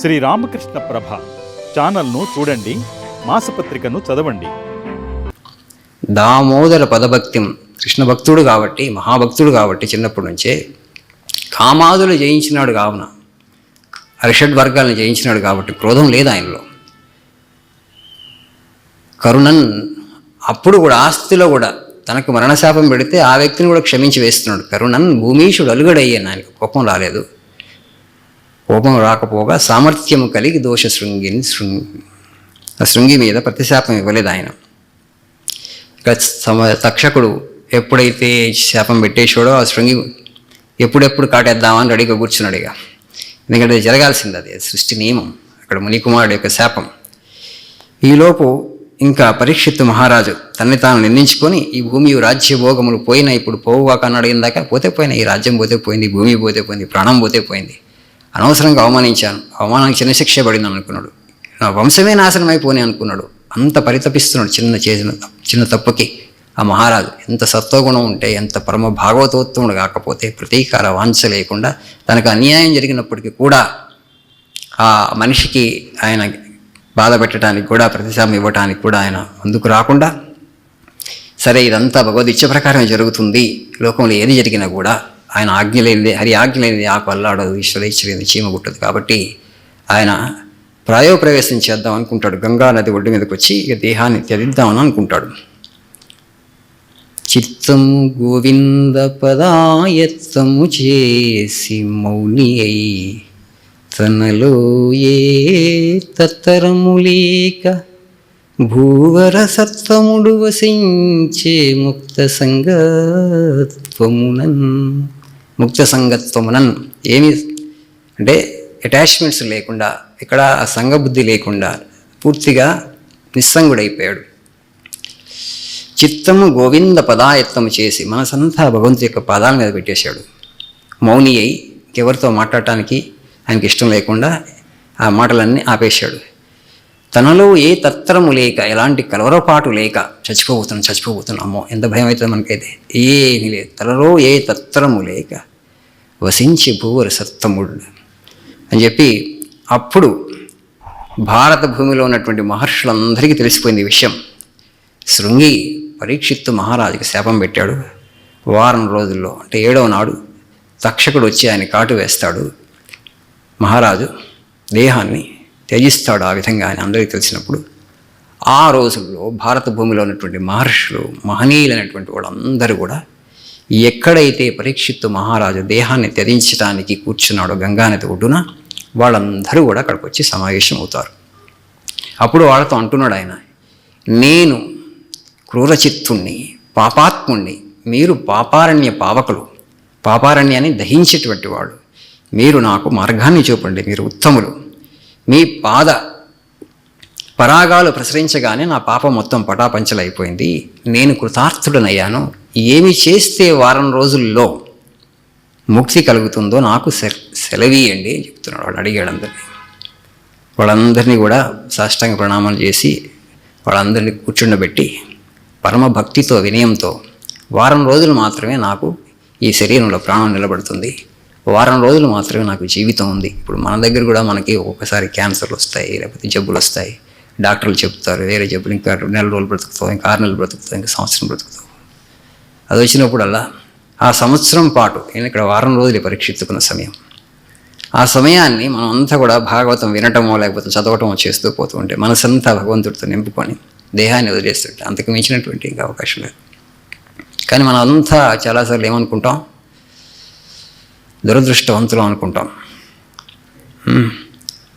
శ్రీ రామకృష్ణ ప్రభ ఛానల్ను చూడండి మాసపత్రికను చదవండి. దామోదర పదభక్తిం కృష్ణ భక్తుడు కాబట్టి మహాభక్తుడు కాబట్టి చిన్నప్పటి నుంచే కామాదులు జయించినాడు కావున అరిషడ్ వర్గాలను జయించినాడు కాబట్టి క్రోధం లేదు ఆయనలో. కరుణన్ అప్పుడు కూడా ఆస్తిలో కూడా తనకు మరణశాపం పెడితే ఆ వ్యక్తిని కూడా క్షమించి వేస్తున్నాడు. కరుణన్ భూమీషుడు అలుగడయ్యాను ఆయనకు కోపం రాలేదు. కోపం రాకపోగా సామర్థ్యము కలిగి దోష శృంగిని శృంగి ఆ శృంగి మీద ప్రతిశాపం ఇవ్వలేదు ఆయన. ఇక సమ తక్షకుడు ఎప్పుడైతే శాపం పెట్టేసాడో ఆ శృంగి ఎప్పుడెప్పుడు కాటేద్దామని రెడీగా కూర్చున్నాడు ఇక. ఎందుకంటే జరగాల్సింది అది సృష్టి నియమం అక్కడ మునికుమారుడు యొక్క శాపం. ఈలోపు ఇంకా పరీక్షిత్తు మహారాజు తన్ని తాను నిందించుకొని ఈ భూమి రాజ్య భోగములు పోయినా ఇప్పుడు పోవుగాక అన్నాడు ఇందాక పోతే పోయినా ఈ రాజ్యం పోతే పోయింది భూమి పోతే పోయింది ప్రాణం పోతే పోయింది. అనవసరంగా అవమానించాను. అవమానానికి చిన్న శిక్ష పడింది అనుకున్నాడు నా వంశమే నాశనం అయిపోని అనుకున్నాడు. అంత పరితపిస్తున్నాడు చిన్న చేసిన చిన్న తప్పుకి. ఆ మహారాజు ఎంత సత్వగుణం ఉంటే ఎంత పరమ భాగవతోత్తముడు కాకపోతే ప్రతీకార వాంఛ లేకుండా తనకు అన్యాయం జరిగినప్పటికీ కూడా ఆ మనిషికి ఆయన బాధ పెట్టడానికి కూడా ప్రతిశాపం ఇవ్వటానికి కూడా ఆయన ముందుకు రాకుండా సరే ఇదంతా భగవద్ ఇచ్చ ప్రకారం జరుగుతుంది. లోకంలో ఏది జరిగినా కూడా ఆయన ఆజ్ఞ లేనిది హరి ఆజ్ఞ లేనిది ఆకు అల్లాడదు ఈశ్వర చీమ గుట్టదు కాబట్టి ఆయన ప్రాయోప్రవేశం చేద్దాం అనుకుంటాడు. గంగా నది ఒడ్డు మీదకి వచ్చి ఇక దేహాన్ని త్యజిద్దామని అనుకుంటాడు. చిత్తము గోవింద పదాయత్తము చేసి మౌని అయి తనలో ఏ తత్తరములేక భూవర సత్వముడు వసించే ముక్త సంగత్వమునన్ ముక్త సంగత్వమునన్ ఏమి? అంటే అటాచ్మెంట్స్ లేకుండా ఇక్కడ ఆ సంఘబుద్ధి లేకుండా పూర్తిగా నిస్సంగుడైపోయాడు. చిత్తము గోవింద పదాయత్తము చేసి మనసంతా భగవంతు యొక్క పాదాల మీద పెట్టేశాడు. మౌని అయి ఎవరితో మాట్లాడటానికి ఆయనకి ఇష్టం లేకుండా ఆ మాటలన్నీ ఆపేశాడు. తనలో ఏ తత్రము లేక ఎలాంటి కలవరపాటు లేక చచ్చిపోబోతున్నాం చచ్చిపోబోతున్నాం అమ్మో ఎంత భయం అవుతుంది మనకైతే. ఏమీ లేదు. తనలో ఏ తత్రము లేక వసించి భూవర సత్తముడు అని చెప్పి అప్పుడు భారత భూమిలో ఉన్నటువంటి మహర్షులందరికీ తెలిసిపోయింది విషయం. శృంగి పరీక్షిత్తు మహారాజుకి శాపం పెట్టాడు. వారం రోజుల్లో అంటే ఏడవ నాడు తక్షకుడు వచ్చి ఆయన కాటు వేస్తాడు. మహారాజు దేహాన్ని త్యజిస్తాడు ఆ విధంగా ఆయన అందరికీ తెలిసినప్పుడు. ఆ రోజుల్లో భారత భూమిలో ఉన్నటువంటి మహర్షులు మహనీయులైనటువంటి వాళ్ళందరూ కూడా ఎక్కడైతే పరీక్షిత్తు మహారాజు దేహాన్ని త్యజించడానికి కూర్చున్నాడో గంగానది ఒడ్డున వాళ్ళందరూ కూడా అక్కడికి వచ్చి సమావేశం అవుతారు. అప్పుడు వాళ్ళతో అంటున్నాడు ఆయన నేను క్రూరచిత్తుణ్ణి పాపాత్ముణ్ణి మీరు పాపారణ్య పావకులు పాపారణ్యాన్ని దహించేటువంటి వాడు. మీరు నాకు మార్గాన్ని చూపండి మీరు ఉత్తములు. మీ పాద పరాగాలు ప్రసరించగానే నా పాపం మొత్తం పటాపంచలైపోయింది. నేను కృతార్థుడనయ్యాను. ఏమి చేస్తే వారం రోజుల్లో ముక్తి కలుగుతుందో నాకు సె సెలవీయండి అని చెప్తున్నాడు వాడు అడిగాడు అందరినీ వాళ్ళందరినీ కూడా సాష్టాంగ ప్రణామాలు చేసి వాళ్ళందరినీ కూర్చుండబెట్టి పరమ భక్తితో వినయంతో వారం రోజులు మాత్రమే నాకు ఈ శరీరంలో ప్రాణం నిలబడుతుంది. వారం రోజులు మాత్రమే నాకు జీవితం ఉంది. ఇప్పుడు మన దగ్గర కూడా మనకి ఒక్కొక్కసారి క్యాన్సర్లు వస్తాయి లేకపోతే జబ్బులు వస్తాయి. డాక్టర్లు చెప్తారు వేరే జబ్బులు ఇంకా నెల రోజులు బ్రతుకుతాం ఇంకా ఆరు నెలలు బ్రతుకుతావు ఇంకా సంవత్సరం బ్రతుకుతాం. అది వచ్చినప్పుడల్లా ఆ సంవత్సరం పాటు నేను ఇక్కడ వారం రోజులు పరీక్షించుకున్న సమయం. ఆ సమయాన్ని మనం అంతా కూడా భాగవతం వినటమో లేకపోతే చదవటమో చేస్తూ పోతూ ఉంటే మనసంతా భగవంతుడితో నింపుకొని దేహాన్ని వదిలేస్తుంటే అంతకు మించినటువంటి ఇంకా అవకాశం లేదు. కానీ మనం అంతా చాలాసార్లు ఏమనుకుంటాం? దురదృష్టవంతులు అనుకుంటాం.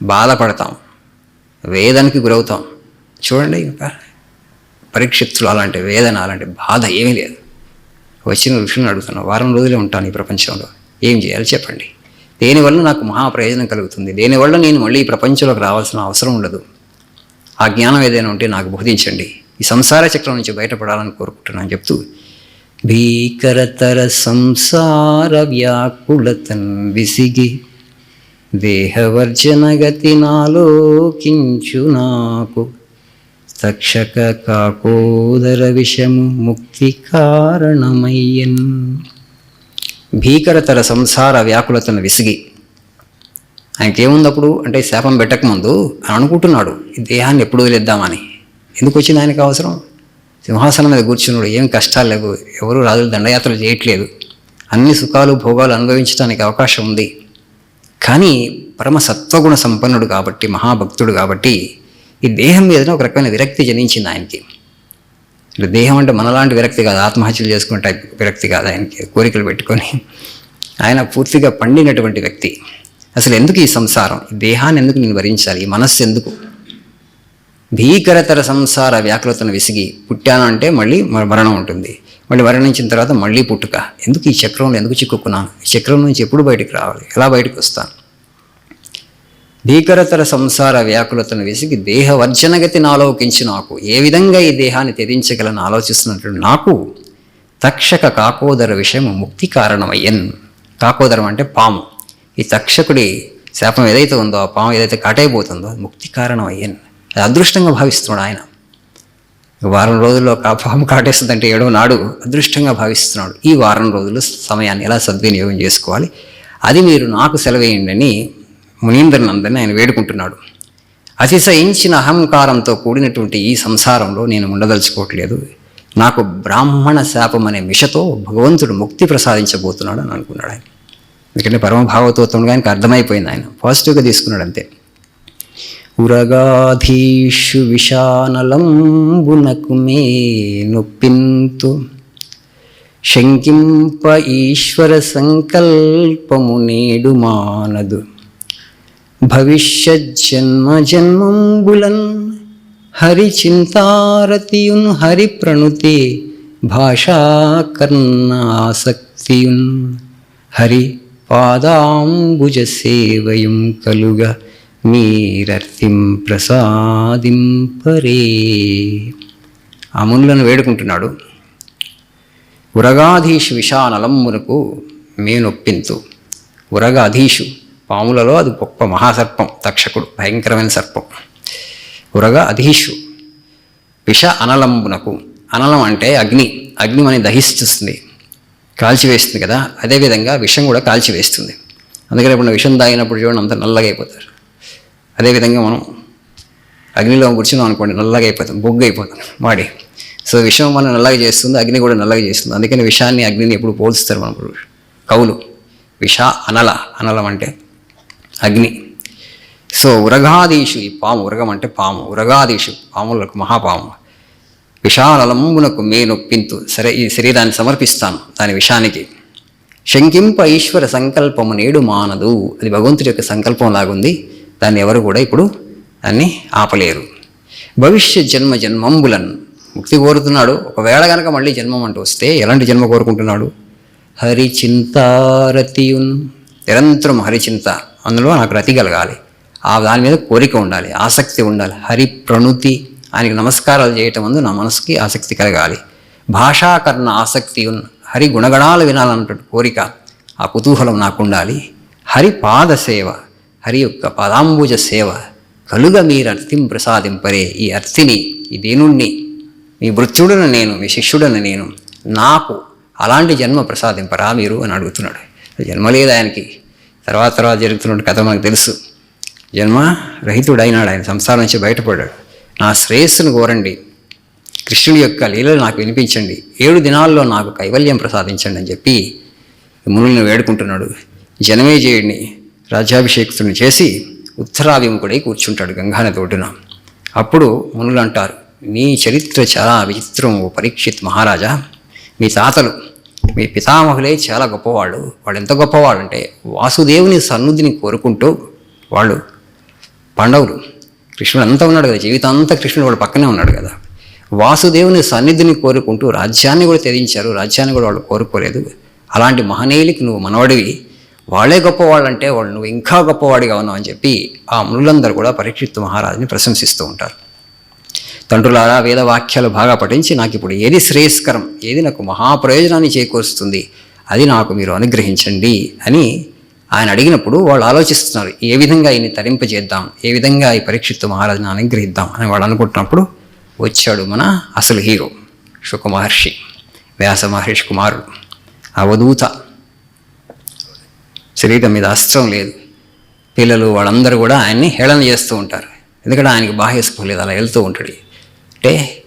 బాధపడతాం. వేదనకి గురవుతాం. చూడండి ఇంకా పరీక్షిత్తులు అలాంటి వేదన అలాంటి బాధ ఏమీ లేదు. వచ్చిన ఋషులను అడుగుతున్నాను వారం రోజులే ఉంటాను ఈ ప్రపంచంలో. ఏం చేయాలి చెప్పండి. దేనివల్ల నాకు మహా ప్రయోజనం కలుగుతుంది? దేనివల్ల నేను మళ్ళీ ఈ ప్రపంచంలోకి రావాల్సిన అవసరం ఉండదు? ఆ జ్ఞానం ఏదైనా ఉంటే నాకు బోధించండి. ఈ సంసార చక్రం నుంచి బయటపడాలని కోరుకుంటున్నాను చెప్తూ భీకరతర సంసార వ్యాకులతన్ విసిగి దేహవర్జనగతి నాలోకించు నాకు తక్షక కాకోదర విషము ముక్తి కారణమయ్యన్ భీకరతర సంసార వ్యాకులతను విసిగి ఆయనకి ఏముంది అప్పుడు అంటే శాపం పెట్టకముందు అని అనుకుంటున్నాడు ఈ దేహాన్ని ఎప్పుడు వదిలేద్దామని. ఎందుకు వచ్చింది ఆయనకు అవసరం? సింహాసనం మీద కూర్చున్నాడు ఏం కష్టాలు లేవు ఎవరు రాజులు దండయాత్రలు చేయట్లేదు. అన్ని సుఖాలు భోగాలు అనుభవించడానికి అవకాశం ఉంది. కానీ పరమ సత్వగుణ సంపన్నుడు కాబట్టి మహాభక్తుడు కాబట్టి ఈ దేహం మీదనే ఒక రకమైన విరక్తి జనించింది ఆయనకి. అంటే దేహం అంటే మనలాంటి విరక్తి కాదు ఆత్మహత్యలు చేసుకునే టైప్ విరక్తి కాదు ఆయనకి కోరికలు పెట్టుకొని. ఆయన పూర్తిగా పండినటువంటి వ్యక్తి. అసలు ఎందుకు ఈ సంసారం? ఈ దేహాన్ని ఎందుకు నేను భరించాలి? ఈ మనస్సు ఎందుకు? భీకరతర సంసార వ్యాకృతను విసిగి పుట్టాను అంటే మళ్ళీ మరణం ఉంటుంది. మళ్ళీ మరణించిన తర్వాత మళ్ళీ పుట్టుక. ఎందుకు ఈ చక్రంలో ఎందుకు చిక్కుకున్నాను? ఈ చక్రం నుంచి ఎప్పుడు బయటికి రావాలి? ఎలా బయటకు వస్తాను? భీకరతర సంసార వ్యాకులతను విసిగి దేహవర్జనగతి నాలోకించి నాకు ఏ విధంగా ఈ దేహాన్ని తెరించగలను ఆలోచిస్తున్నట్టు నాకు? తక్షక కాకోదర విషయం ముక్తి కారణమయ్యన్. కాకోదరం అంటే పాము. ఈ తక్షకుడి శాపం ఏదైతే ఉందో ఆ పాము ఏదైతే కాటైపోతుందో ముక్తి కారణం అయ్యన్ అది అదృష్టంగా భావిస్తున్నాడు ఆయన. వారం రోజుల్లో ఆ పాము కాటేస్తుందంటే ఏడో నాడు అదృష్టంగా భావిస్తున్నాడు. ఈ వారం రోజులు సమయాన్ని ఎలా సద్వినియోగం చేసుకోవాలి? అది మీరు నాకు సెలవేయండి అని మునీంద్రనందని ఆయన వేడుకుంటున్నాడు. అతిశయించిన అహంకారంతో కూడినటువంటి ఈ సంసారంలో నేను ఉండదలుచుకోవట్లేదు. నాకు బ్రాహ్మణ శాపం అనే మిషతో భగవంతుడు ముక్తి ప్రసాదించబోతున్నాడు అని అనుకున్నాడు ఆయన. ఎందుకంటే పరమభావతోత్వంగా ఆయనకు అర్థమైపోయింది ఆయన. పాజిటివ్గా తీసుకున్నాడు అంతే. ఉరగాధీషు విషానలంబునకు మే నొప్పింతు శంకింప ఈశ్వర సంకల్పము నేడు మానదు. భవిష్యజ్జన్మ జన్మంబులన్ హరి చింతారతియున్ హరి ప్రణుతే భాషాకర్ణ ఆసక్తియున్ హరి పాదాంబుజ సేవయం కలుగ మీరర్థిం ప్రసాదింపరే అమునులను వేడుకుంటున్నాడు. ఉరగాధీషు విషానలంబునకు మేనొప్పింతు. ఉరగాధీషు పాములలో అది గొప్ప మహాసర్పం తక్షకుడు భయంకరమైన సర్పం. కూరగా అధీషు విష అనలంబునకు. అనలం అంటే అగ్ని. అగ్ని మనని దహిస్తుంది కాల్చివేస్తుంది కదా. అదేవిధంగా విషం కూడా కాల్చివేస్తుంది. అందుకని ఇప్పుడు విషం తాగినప్పుడు చూడండి అంత నల్లగా అయిపోతారు. అదేవిధంగా మనం అగ్నిలో కూర్చున్నాం అనుకోండి నల్లగా అయిపోతాం బొగ్గు అయిపోతాం వాడి. సో విషం మనం నల్లగా చేస్తుంది అగ్ని కూడా నల్లగా చేస్తుంది. అందుకని విషాన్ని అగ్నిని ఎప్పుడు పోల్స్తారు మన కవులు. విష అనల. అనలం అంటే అగ్ని. సో ఉరగాదీషు ఈ పాము ఉరగం అంటే పాము. ఉరగాదీషు పాములకు మహాపాము. విషానలంబునకు మే నొప్పింతు సరే ఈ శరీరాన్ని సమర్పిస్తాను దాని విషానికి. శంకింప ఈశ్వర సంకల్పము నేడు మానదు. అది భగవంతుడి యొక్క సంకల్పం లాగుంది. దాన్ని ఎవరు కూడా ఇప్పుడు దాన్ని ఆపలేరు. భవిష్య జన్మ జన్మంబులను. ముక్తి కోరుతున్నాడు. ఒకవేళ కనుక మళ్ళీ జన్మం అంటూ వస్తే ఎలాంటి జన్మ కోరుకుంటున్నాడు? హరిచింతారతియున్. నిరంతరం హరిచింత. అందులో నాకు రతి కలగాలి. ఆ దాని మీద కోరిక ఉండాలి ఆసక్తి ఉండాలి హరి ప్రణుతి ఆయనకి నమస్కారాలు చేయటం ముందు నా మనసుకి ఆసక్తి కలగాలి. భాషాకరణ ఆసక్తి ఉన్న హరి గుణగణాలు వినాలన్నటువంటి కోరిక ఆ కుతూహలం నాకు ఉండాలి హరి పాద సేవ హరి యొక్క పాదాంబుజ సేవ కలుగ మీరు అర్థిం ప్రసాదింపరే ఈ అర్థిని ఈ దేనుణ్ణి మీ భృత్యుడను నేను మీ శిష్యుడను నేను నాకు అలాంటి జన్మ ప్రసాదింపరా మీరు అని అడుగుతున్నాడు. జన్మ లేదు ఆయనకి. తర్వాత తర్వాత జరుగుతున్న కథ మనకు తెలుసు. జన్మ రహితుడైనాడు ఆయన సంసారం నుంచి బయటపడ్డాడు. నా శ్రేయస్సును కోరండి. కృష్ణుడి యొక్క లీలలు నాకు వినిపించండి. ఏడు దినాల్లో నాకు కైవల్యం ప్రసాదించండి అని చెప్పి మునులను వేడుకుంటున్నాడు. జనమేజయుడిని రాజ్యాభిషేకుని చేసి ఉత్తరాభిముఖుడై కూర్చుంటాడు గంగానది ఒడ్డున. అప్పుడు మునులు అంటారు నీ చరిత్ర చాలా విచిత్రం ఓ పరీక్షిత్ మహారాజా. మీ తాతలు మీ పితామహులే చాలా గొప్పవాళ్ళు. వాళ్ళు ఎంత గొప్పవాళ్ళు అంటే వాసుదేవుని సన్నిధిని కోరుకుంటూ వాళ్ళు పాండవులు. కృష్ణుడు అంతా ఉన్నాడు కదా జీవితం అంతా కృష్ణుడు వాళ్ళు పక్కనే ఉన్నాడు కదా. వాసుదేవుని సన్నిధిని కోరుకుంటూ రాజ్యాన్ని కూడా త్యజించారు. రాజ్యాన్ని కూడా వాళ్ళు కోరుకోలేదు. అలాంటి మహనీయులకి నువ్వు మనవడివి. వాళ్ళే గొప్పవాళ్ళంటే వాళ్ళు నువ్వు ఇంకా గొప్పవాడిగా ఉన్నావు అని చెప్పి ఆ మునులందరూ కూడా పరీక్షిత్ మహారాజుని ప్రశంసిస్తూ ఉంటారు. తండ్రులారా వేదవాక్యాలు బాగా పఠించి నాకు ఇప్పుడు ఏది శ్రేయస్కరం ఏది నాకు మహాప్రయోజనాన్ని చేకూరుస్తుంది అది నాకు మీరు అనుగ్రహించండి అని ఆయన అడిగినప్పుడు వాళ్ళు ఆలోచిస్తున్నారు. ఏ విధంగా ఈయన్ని తరింపజేద్దాం ఏ విధంగా ఈ పరీక్షిత్ మహారాజుని అనుగ్రహిద్దాం అని వాళ్ళు అనుకుంటున్నప్పుడు వచ్చాడు మన అసలు హీరో శుక మహర్షి వ్యాస మహర్షి కుమారుడు. అవధూత శరీరం మీద అస్త్రం లేదు. పిల్లలు వాళ్ళందరూ కూడా ఆయన్ని హేళన చేస్తూ ఉంటారు. ఎందుకంటే ఆయనకి బాహ్య స్పృహ లేదు అలా వెళ్తూ ఉంటాడు. అంటే